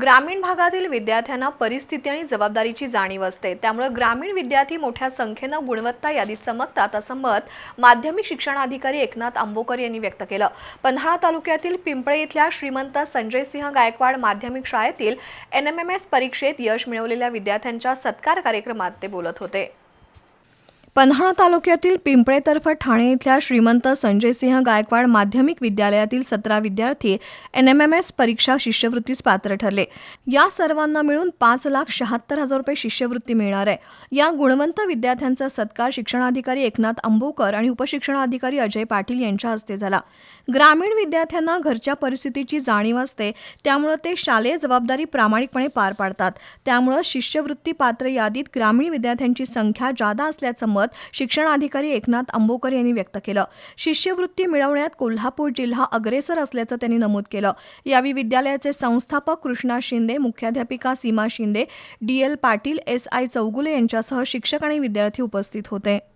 ग्रामीण भागातील विद्यार्थ्यांना परिस्थिती आणि जबाबदारीची जाणीव असते. त्यामुळे ग्रामीण विद्यार्थी मोठ्या संख्येनं गुणवत्ता यादीत चमकतात असं मत माध्यमिक शिक्षणाधिकारी एकनाथ आंबोकर यांनी व्यक्त केलं. पन्हाळा तालुक्यातील पिंपळे इथल्या श्रीमंत संजय सिंह गायकवाड माध्यमिक शाळेतील एन एम एम एस परीक्षेत यश मिळवलेल्या विद्यार्थ्यांच्या सत्कार कार्यक्रमात ते बोलत होते. पन्हाळा तालुक्यातील पिंपळेतर्फ ठाणे इथल्या श्रीमंत संजयसिंह गायकवाड माध्यमिक विद्यालयातील सतरा विद्यार्थी एन एम एम एस परीक्षा शिष्यवृत्तीस पात्र ठरले. या सर्वांना मिळून पाच लाख शहात्तर हजार रुपये शिष्यवृत्ती मिळणार आहे. या गुणवंत विद्यार्थ्यांचा सत्कार शिक्षणाधिकारी एकनाथ अंबोकर आणि उपशिक्षणाधिकारी अजय पाटील यांच्या हस्ते झाला. ग्रामीण विद्यार्थ्यांना घरच्या परिस्थितीची जाणीव असते त्यामुळं ते शालेय जबाबदारी प्रामाणिकपणे पार पाडतात. त्यामुळं शिष्यवृत्ती पात्र यादीत ग्रामीण विद्यार्थ्यांची संख्या जादा असल्याचं मत शिक्षणाधिकारी एकनाथ आंबोकर यांनी व्यक्त केलं. शिष्यवृत्ती मिळवण्यात कोल्हापूर जिल्हा अग्रेसर असल्याचं त्यांनी नमूद केलं. यावेळी विद्यालयाचे संस्थापक कृष्णा शिंदे मुख्याध्यापिका Seema Shinde D L Patil S I Chougule यांच्यासह शिक्षक आणि विद्यार्थी उपस्थित होते.